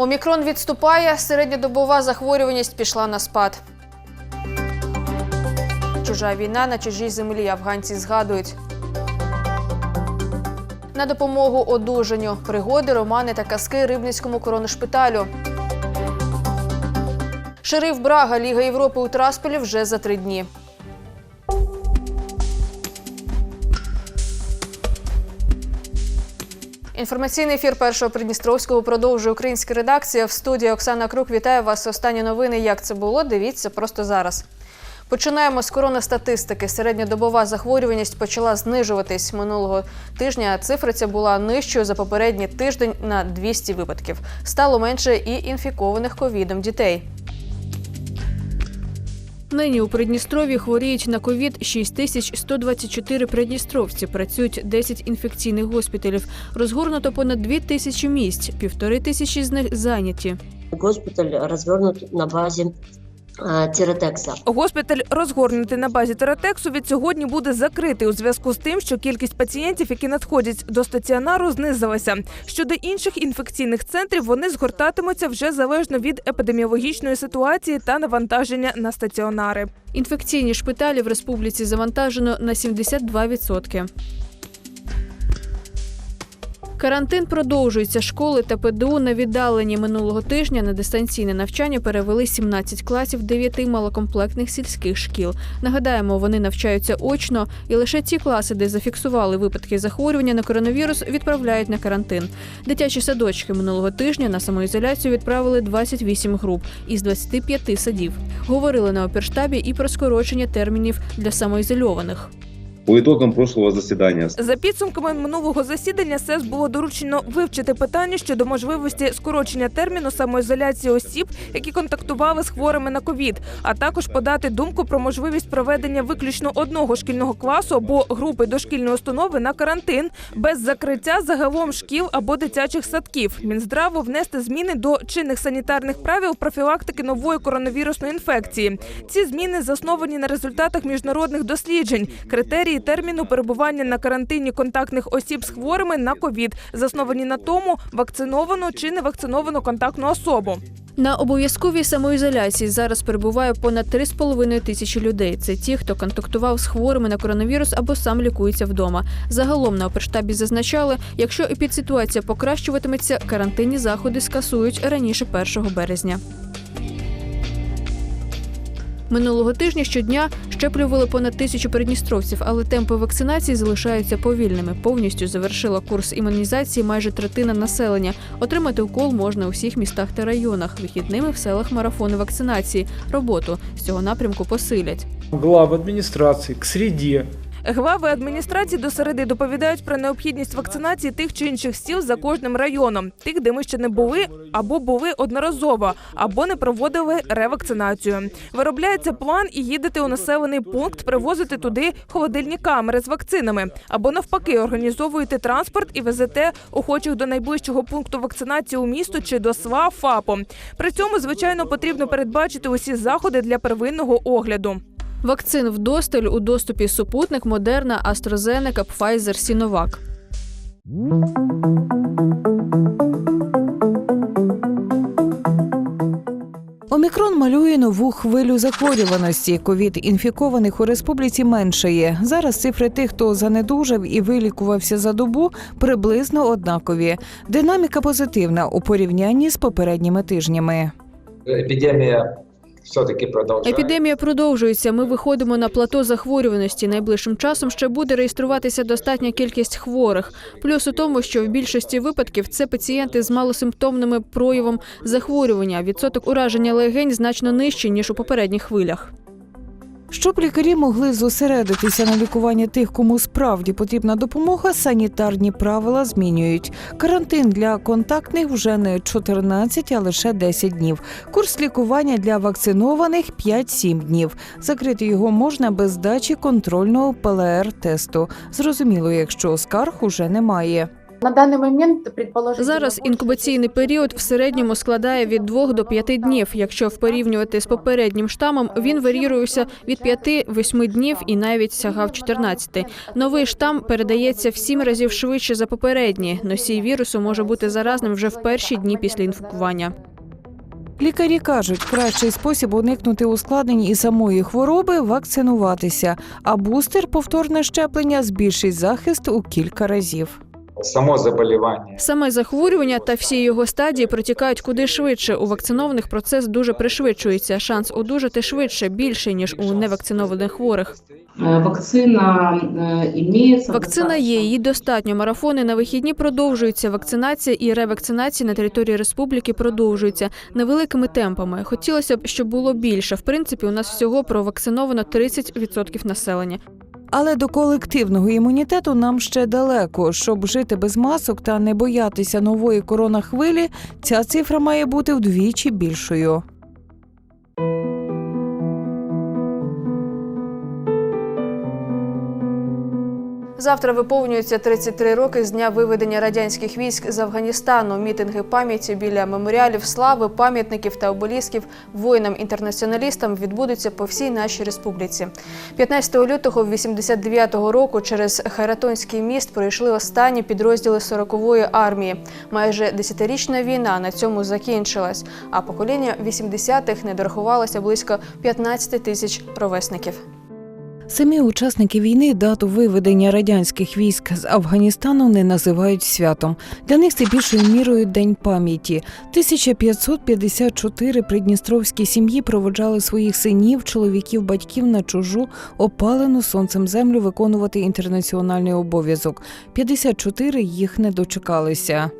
Омікрон відступає, середньодобова захворюваність пішла на спад. Чужа війна на чужій землі афганці згадують. На допомогу одужанню пригоди, романи та казки Рибницькому коронашпиталю. Шериф Брага Ліга Європи у Трасполі вже за три дні. Інформаційний ефір першого Придністровського продовжує українська редакція. В студії Оксана Крук вітаю вас. Останні новини. Як це було? Дивіться просто зараз. Починаємо з коронастатистики. Середньодобова захворюваність почала знижуватись минулого тижня. Цифра ця була нижчою за попередній тиждень на 200 випадків. Стало менше і інфікованих ковідом дітей. Нині у Придністрові хворіють на ковід 6124 придністровці. Працюють 10 інфекційних госпіталів. Розгорнуто понад 2 тисячі місць. Півтори тисячі з них зайняті. Госпіталь розгорнут на базе э, Госпіталь розгорнутий на базі Тератексу від сьогодні буде закритий у зв'язку з тим, що кількість пацієнтів, які надходять до стаціонару, знизилася. Щодо інших інфекційних центрів, вони згортатимуться вже залежно від епідеміологічної ситуації та навантаження на стаціонари. Інфекційні шпиталі в республіці завантажено на 72%. Карантин продовжується. Школи та ПДУ на віддалені минулого тижня на дистанційне навчання перевели 17 класів 9 малокомплектних сільських шкіл. Нагадаємо, вони навчаються очно, і лише ті класи, де зафіксували випадки захворювання на коронавірус, відправляють на карантин. Дитячі садочки минулого тижня на самоізоляцію відправили 28 груп із 25 садів. Говорили на оперштабі і про скорочення термінів для самоізольованих. По итогам прошлого заседания За підсумками минулого засідання СЕС було доручено вивчити питання щодо можливості скорочення терміну самоізоляції осіб, які контактували з хворими на ковід, а також подати думку про можливість проведення виключно одного шкільного класу або групи дошкільної установи на карантин без закриття загалом шкіл або дитячих садків. Мінздраву внести зміни до чинних санітарних правил профілактики нової коронавірусної інфекції. Ці зміни засновані на результатах міжнародних досліджень, критерії терміну перебування на карантині контактних осіб з хворими на ковід, засновані на тому, вакциновано чи не вакциновано контактну особу. На обов'язковій самоізоляції зараз перебуває понад 3,5 тисячі людей. Це ті, хто контактував з хворими на коронавірус або сам лікується вдома. Загалом на оперштабі зазначали, якщо епідситуація покращуватиметься, карантинні заходи скасують раніше 1 березня. Минулого тижня щодня щеплювали понад тисячу передністровців, але темпи вакцинації залишаються повільними. Повністю завершила курс імунізації майже третина населення. Отримати укол можна у всіх містах та районах. Вихідними в селах марафони вакцинації. Роботу з цього напрямку посилять. Глава адміністрації к среде Глави адміністрації до середи доповідають про необхідність вакцинації тих чи інших сіл за кожним районом, тих, де ми ще не були, або були одноразово, або не проводили ревакцинацію. Виробляється план і їдете у населений пункт, привозите туди холодильні камери з вакцинами, або навпаки, організовуєте транспорт і везете охочих до найближчого пункту вакцинації у місто чи до СВА ФАПу. При цьому, звичайно, потрібно передбачити усі заходи для первинного огляду. Вакцин вдосталь у доступі супутник, Модерна, AstraZeneca, Pfizer, Сіновак. Омікрон малює нову хвилю захворюваності. Ковід інфікованих у республіці меншає. Зараз цифри тих, хто занедужав і вилікувався за добу, приблизно однакові. Динаміка позитивна у порівнянні з попередніми тижнями. эпидемия все-таки продовжує. Епідемія продовжується. Ми виходимо на плато захворюваності. Найближчим часом ще буде реєструватися достатня кількість хворих. Плюс у тому, що в більшості випадків це пацієнти з малосимптомними проявом захворювання. Відсоток ураження легень значно нижчий ніж у попередніх хвилях. Щоб лікарі могли зосередитися на лікуванні тих, кому справді потрібна допомога, санітарні правила змінюють. Карантин для контактних вже не 14, а лише 10 днів. Курс лікування для вакцинованих 5-7 днів. Закрити його можна без здачі контрольного ПЛР-тесту. Зрозуміло, якщо скарг уже немає. На данный момент. Зараз інкубаційний період в середньому складає від 2 до 5 днів. Якщо порівнювати з попереднім штамом, він варіюється від 5-8 днів і навіть сягав 14. Новий штам передається в 7 разів швидше за попередній. Носій вірусу може бути заразним вже в перші дні після інфікування. Лікарі кажуть, кращий спосіб уникнути ускладнень і самої хвороби вакцинуватися, а бустер повторне щеплення збільшить захист у кілька разів. Само заболевание. Саме захворювання та всі його стадії протікають куди швидше. У вакцинованих процес дуже пришвидшується. Шанс одужати швидше більший ніж у невакцинованих хворих. Э, Вакцина э. Вакцина є, її достатньо. Марафони на вихідні продовжуються. Вакцинація і ревакцинація на території республіки продовжуються невеликими темпами. Хотілося б, щоб було більше. В принципі, у нас всього провакциновано 30% населення. Але до колективного імунітету нам ще далеко. Щоб жити без масок та не боятися нової коронахвилі, ця цифра має бути вдвічі більшою. Завтра виповнюється 33 роки з дня виведення радянських військ з Афганістану. Мітинги пам'яті біля меморіалів слави, пам'ятників та обелісків воїнам-інтернаціоналістам відбудуться по всій нашій республіці. 15 лютого 89-го року через Хайратонський міст пройшли останні підрозділи 40-ї армії. Майже десятирічна війна на цьому закінчилась, а покоління 80-х не дорахувалося близько 15 тисяч ровесників. Самі учасники війни дату виведення радянських військ з Афганістану не називають святом. Для них це більшою мірою день пам'яті. 1554 придністровські сім'ї проводжали своїх синів, чоловіків, батьків на чужу опалену сонцем землю виконувати інтернаціональний обов'язок. 54 їх не дочекалися.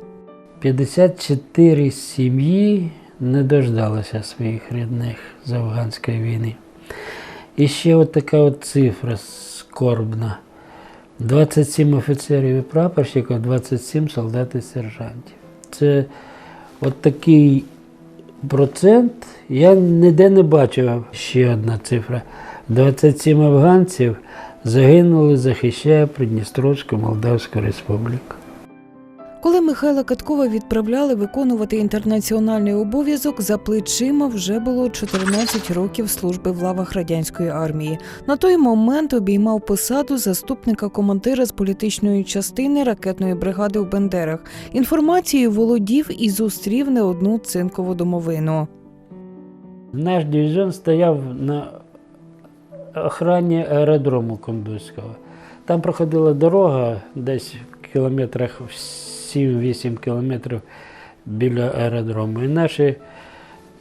54 сім'ї не дождалися своїх рідних з афганської війни. І ще от така от цифра скорбна. 27 офіцерів і прапорщиків, 27 солдат і сержантів. Це от такий процент. Я ніде не бачив ще одна цифра. 27 афганців загинули, захищає Придністровську Молдавську Республіку. Коли Михайла Каткова відправляли виконувати інтернаціональний обов'язок, за плечима вже було 14 років служби в лавах радянської армії. На той момент обіймав посаду заступника командира з політичної частини ракетної бригади в Бендерах. Інформацією володів і зустрів не одну цинкову домовину. Наш дивізіон стояв на охрані аеродрому Кондуського. Там проходила дорога десь в кілометрах 7-8 кілометрів біля аеродрому. І наші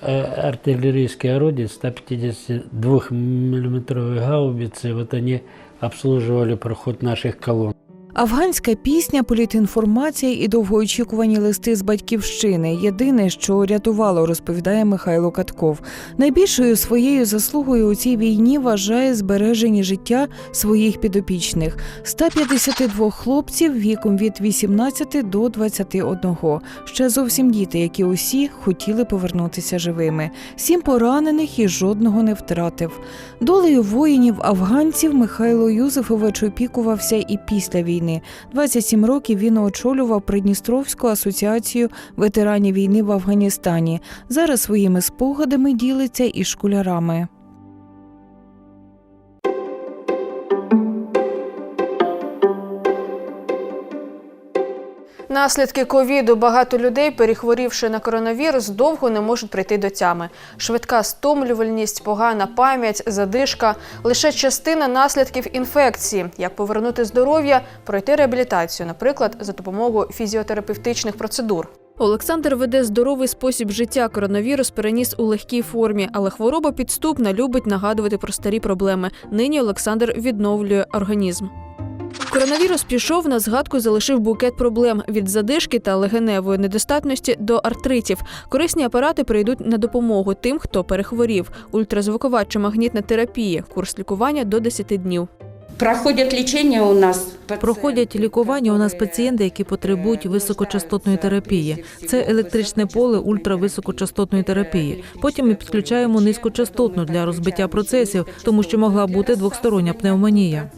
е, артилерійські орудия 152 мм гаубиці, от вони обслуживали проход наших колонн. Афганська пісня, політінформація і довгоочікувані листи з батьківщини єдине, що рятувало, розповідає Михайло Катков. Найбільшою своєю заслугою у цій війні вважає збереження життя своїх підопічних 152 хлопців віком від 18 до 21. Ще зовсім діти, які усі хотіли повернутися живими. Сім поранених і жодного не втратив. Долею воїнів афганців Михайло Юзефович опікувався і після війни. 27 років він очолював Придністровську асоціацію ветеранів війни в Афганістані. Зараз своїми спогадами ділиться із школярами. Наслідки ковіду багато людей, перехворівши на коронавірус, довго не можуть прийти до тями. Швидка стомлювальність, погана пам'ять, задишка лише частина наслідків інфекції. Як повернути здоров'я, пройти реабілітацію, наприклад, за допомогою фізіотерапевтичних процедур. Олександр веде здоровий спосіб життя. Коронавірус переніс у легкій формі, але хвороба підступна, любить нагадувати про старі проблеми. Нині Олександр відновлює організм. Коронавірус пішов на згадку, залишив букет проблем від задишки та легеневої недостатності до артритів. Корисні апарати прийдуть на допомогу тим, хто перехворів. Ультразвукова чи магнітна терапія. Курс лікування до 10 днів. Проходять лічення у нас Проходять лікування у нас пацієнти, які потребують високочастотної терапії. Це електричне поле ультрависокочастотної терапії. Потім ми підключаємо низькочастотну для розбиття процесів, тому що могла бути двостороння пневмонія.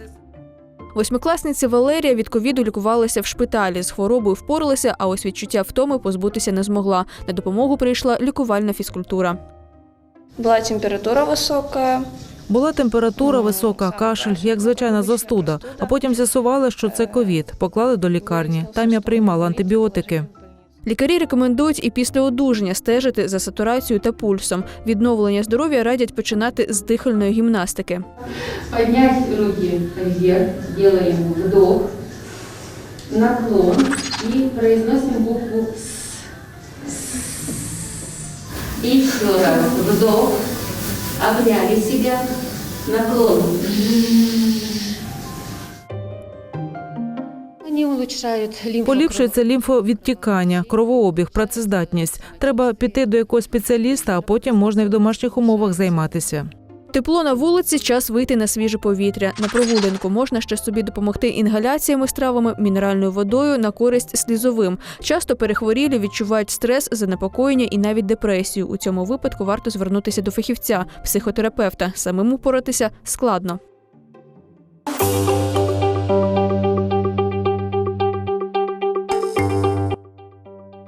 Восьмикласниця Валерія від ковіду лікувалася в шпиталі. З хворобою впоралася, а ось відчуття втоми позбутися не змогла. На допомогу прийшла лікувальна фізкультура. Була температура висока. Була температура висока, кашель, як звичайна застуда. А потім з'ясували, що це ковід. Поклали до лікарні. Там я приймала антибіотики. Лікарі рекомендують і після одужання стежити за сатурацією та пульсом. Відновлення здоров'я радять починати з дихальної гімнастики. Поднять руки вверх, делаем вдох, наклон и произносим букву С. И еще раз вдох, обняли себя, наклон. Поліпшується лімфовідтікання, кровообіг, працездатність. Треба піти до якогось спеціаліста, а потім можна і в домашніх умовах займатися. Тепло на вулиці, час вийти на свіже повітря. На прогулянку можна ще собі допомогти інгаляціями з травами, мінеральною водою на користь слізовим. Часто перехворілі відчувають стрес, занепокоєння і навіть депресію. У цьому випадку варто звернутися до фахівця, психотерапевта. Самим упоратися складно.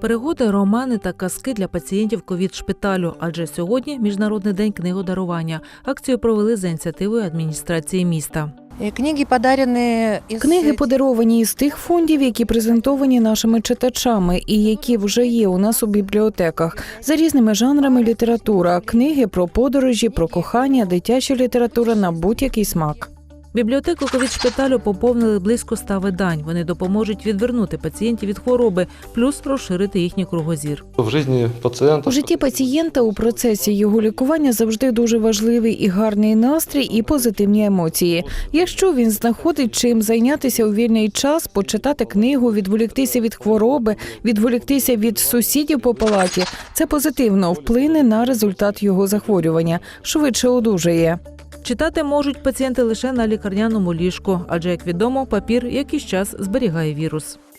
Перегоди, романи та казки для пацієнтів ковід шпиталю. Адже сьогодні міжнародний день книгодарування. Акцію провели за ініціативою адміністрації міста. Книги подарені із Книги подаровані із тих фондів, які презентовані нашими читачами, і які вже є у нас у бібліотеках за різними жанрами література, книги про подорожі, про кохання, дитяча література на будь-який смак. Бібліотеку ковід шпиталю поповнили близько ста видань. Вони допоможуть відвернути пацієнтів від хвороби, плюс розширити їхній кругозір. В житті пацієнта У житті пацієнта у процесі його лікування завжди дуже важливий і гарний настрій, і позитивні емоції. Якщо він знаходить чим зайнятися у вільний час, почитати книгу, відволіктися від хвороби, відволіктися від сусідів по палаті, це позитивно вплине на результат його захворювання, швидше одужає. Читати можуть пацієнти лише на лікарняному ліжку, адже, як відомо, папір якийсь час зберігає вірус. –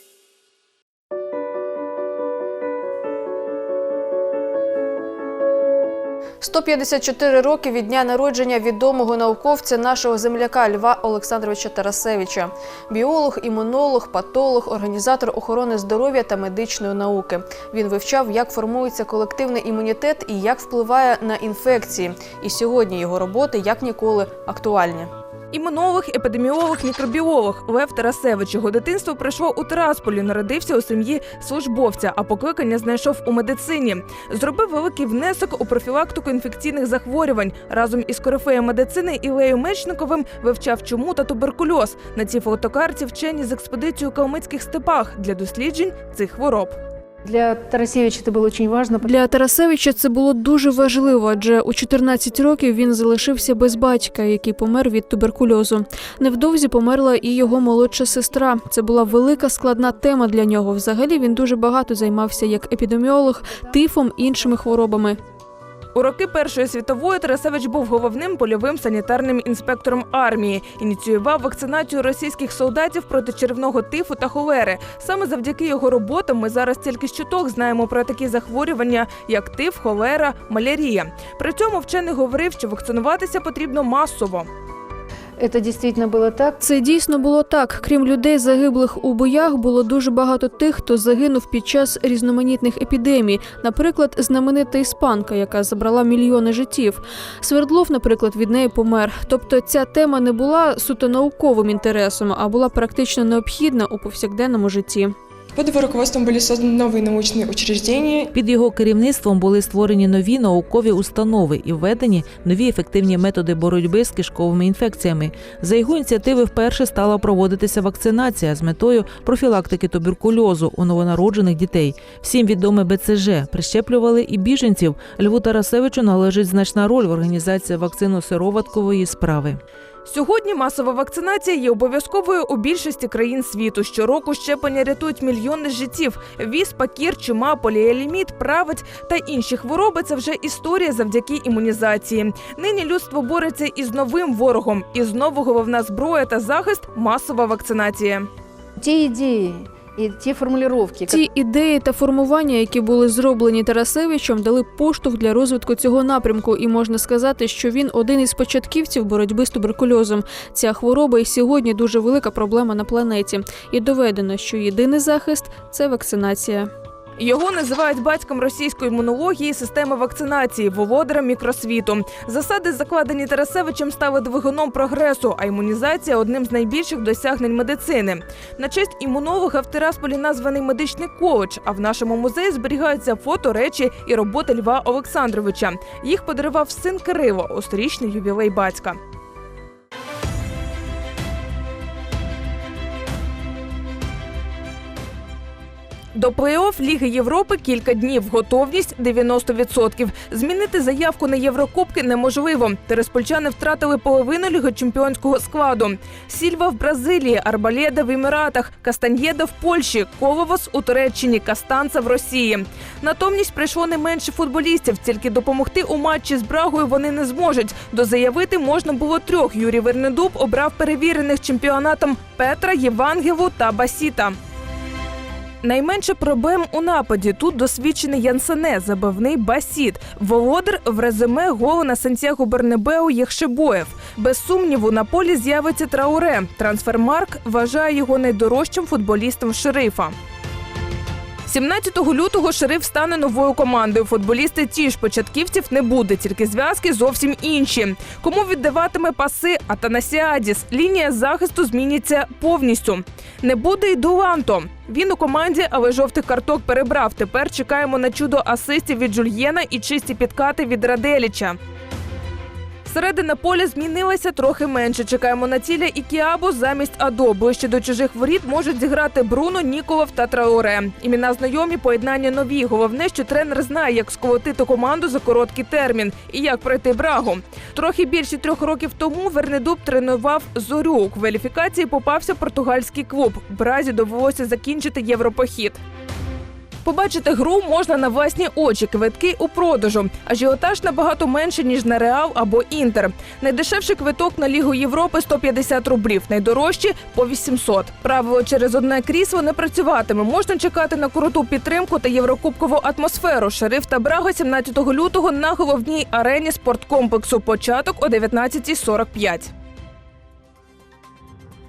154 роки від дня народження відомого науковця нашого земляка Льва Олександровича Тарасевича, біолог, імунолог, патолог, організатор охорони здоров'я та медичної науки. Він вивчав, як формується колективний імунітет і як впливає на інфекції. І сьогодні його роботи як ніколи актуальні. Імунолог, епідеміолог, мікробіолог Лев Тарасевич. Його дитинство пройшло у Тарасполі. Народився у сім'ї службовця, а покликання знайшов у медицині. Зробив великий внесок у профілактику інфекційних захворювань. Разом із корифеєм медицини Ілею Мечниковим вивчав чуму та туберкульоз. На цій фотокарті вчені з експедицією у Калмицьких степах для досліджень цих хвороб. Для Тарасевича це було дуже важливо. Для Тарасевича це було дуже важливо, адже у 14 років він залишився без батька, який помер від туберкульозу. Невдовзі померла і його молодша сестра. Це була велика складна тема для нього. Взагалі він дуже багато займався як епідеміолог, тифом іншими хворобами. У роки Першої світової Тарасевич був головним польовим санітарним інспектором армії. Ініціював вакцинацію російських солдатів проти червного тифу та холери. Саме завдяки його роботам ми зараз тільки з чуток знаємо про такі захворювання, як тиф, холера, малярія. При цьому вчений говорив, що вакцинуватися потрібно масово. Это дійсно було так. Це дійсно було так. Крім людей, загиблих у боях, було дуже багато тих, хто загинув під час різноманітних епідемій. Наприклад, знаменита іспанка, яка забрала мільйони життів. Свердлов, наприклад, від неї помер. Тобто ця тема не була суто науковим інтересом, а була практично необхідна у повсякденному житті. Под его руководством были созданы новые научные учреждения. Під його керівництвом були створені нові наукові установи і введені нові ефективні методи боротьби з кишковими інфекціями. За його ініціативи вперше стала проводитися вакцинація з метою профілактики туберкульозу у новонароджених дітей. Всім відоме БЦЖ прищеплювали і біженців. Льву Тарасевичу належить значна роль в організації вакцино-сироваткової справи. Сьогодні масова вакцинація є обов'язковою у більшості країн світу. Щороку щеплення рятують мільйони життів. Віс, пакір, чума, поліеліміт, правець та інші хвороби це вже історія завдяки імунізації. Нині людство бореться із новим ворогом, і знову головна зброя та захист масова вакцинація. Ті идеи И ті формулювання. Ці ідеї та формування, які були зроблені Тарасевичем, дали поштовх для розвитку цього напрямку, і можна сказати, що він один із початківців боротьби з туберкульозом. Ця хвороба і сьогодні дуже велика проблема на планеті. І доведено, що єдиний захист це вакцинація. Його називають батьком російської імунології системи вакцинації, володарем мікросвіту. Засади, закладені Тарасевичем, стали двигуном прогресу, а імунізація одним з найбільших досягнень медицини. На честь імунолога в Тирасполі названий медичний коледж. А в нашому музеї зберігаються фото, речі і роботи Льва Олександровича. Їх подарував син Кирило у сторічний ювілей батька. До плей-офф Ліги Європи кілька днів. Готовність 90%. Змінити заявку на Єврокубки неможливо. Тереспольчани втратили половину лігочемпіонського складу. Сільва в Бразилії, Арбалєда в Еміратах, Кастаньєда в Польщі, Коловос у Туреччині, Кастанца в Росії. Натомність прийшло не менше футболістів. Тільки допомогти у матчі з Брагою вони не зможуть. Дозаявити можна було трьох. Юрій Вернедуб обрав перевірених чемпіонатом Петра, Євангелу та Басіта. Найменше проблем у нападі. Тут досвідчений Янсене, забавний басіт. Володар в резюме голу на Сантьяго Бернебеу Єхшебоєв. Без сумніву, на полі з'явиться Трауре. Трансфермарк вважає його найдорожчим футболістом шерифа. 17 лютого шериф стане новою командою. Футболісти ті ж початківців не буде, тільки зв'язки зовсім інші. Кому віддаватиме паси Атанасіадіс? Лінія захисту зміниться повністю. Не буде й Дуланто. Він у команді, але жовтих карток перебрав. Тепер чекаємо на чудо асистів від Жульєна і чисті підкати від Раделіча. Середина поля змінилася трохи менше. Чекаємо на ціля і Кіабо замість Адо. Ближче до чужих воріт можуть зіграти Бруно, Ніколов та Траоре. Імена знайомі, поєднання нові. Головне, що тренер знає, як сколотити команду за короткий термін і як пройти брагу. Трохи більше трьох років тому Вернедуб тренував зорю. У кваліфікації попався португальський клуб. Бразі довелося закінчити європохід. Побачити гру можна на власні очі. Квитки у продажу. Ажіотаж набагато менше ніж на Реал або Інтер. Найдешевший квиток на Лігу Європи 150 рублів, найдорожчі по 800. Правило через одне крісло не працюватиме. Можна чекати на круту підтримку та єврокубкову атмосферу. Шериф та Брага 17 лютого на головній арені спорткомплексу. Початок о 19.45.